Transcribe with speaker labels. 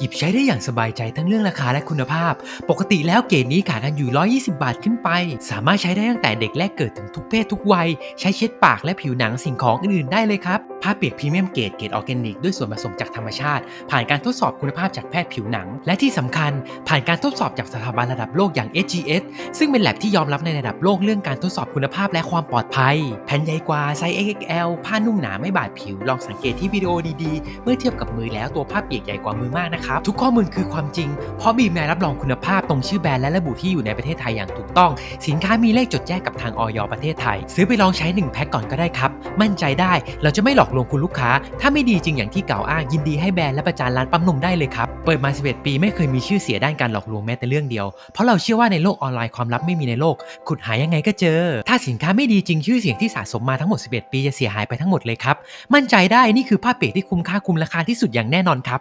Speaker 1: หยิบใช้ได้อย่างสบายใจทั้งเรื่องราคาและคุณภาพ ปกติแล้วเกรดนี้ขายกันอยู่ 120 บาทขึ้นไป สามารถใช้ได้ตั้งแต่เด็กแรกเกิดถึงทุกเพศทุกวัย ใช้เช็ดปากและผิวหนังสิ่งของอื่นๆได้เลยครับ ผ้าเปียกพรีเมียมเกรดเกรดออร์แกนิกด้วยส่วนผสมจากธรรมชาติ ผ่านการทดสอบคุณภาพจากแพทย์ผิวหนัง และที่สำคัญ ผ่านการทดสอบจากสถาบันระดับโลกอย่าง SGS ซึ่งเป็นแลบที่ยอมรับในระดับโลกเรื่องการทดสอบคุณภาพและความปลอดภัย แผ่นใหญ่กว่าไซส์ XXL ผ้านุ่มหนาไม่บาดผิวลองสังเกตที่วิดีโอดีๆ เมื่อเทียบกับมือแล้วตัวผ้าเปียกใหญ่กว่ามือมากนะครับทุกข้อมูลคือความจริง เพราะบีมแมรับรองคุณภาพตรงชื่อแบรนด์และระบุที่อยู่ในประเทศไทยอย่างถูกต้อง สินค้ามีเลขจดแจ้งกับทางออยประเทศไทย ซื้อไปลองใช้ 1 แพ็คก่อนก็ได้ครับ มั่นใจได้เราจะไม่หลอกลวงคุณลูกค้า ถ้าไม่ดีจริงอย่างที่กล่าวอ้างยินดีให้แบรนด์และประจานร้านปั๊มนมได้เลยครับเปิดมา11ปีไม่เคยมีชื่อเสียด้านการหลอกลวงแม้แต่เรื่องเดียวเพราะเราเชื่อว่าในโลกออนไลน์ความลับไม่มีในโลก ขุดหายังไงก็เจอ ถ้าสินค้าไม่ดีจริงชื่อเสียงที่สะสมมาทั้งหมด 11 ปีจะเสียหายไปทั้งหมดเลยครับ มั่นใจได้นี่คือผ้าเปียกที่คุ้มค่าคุ้มราคาที่สุดอย่างแน่นอนครับ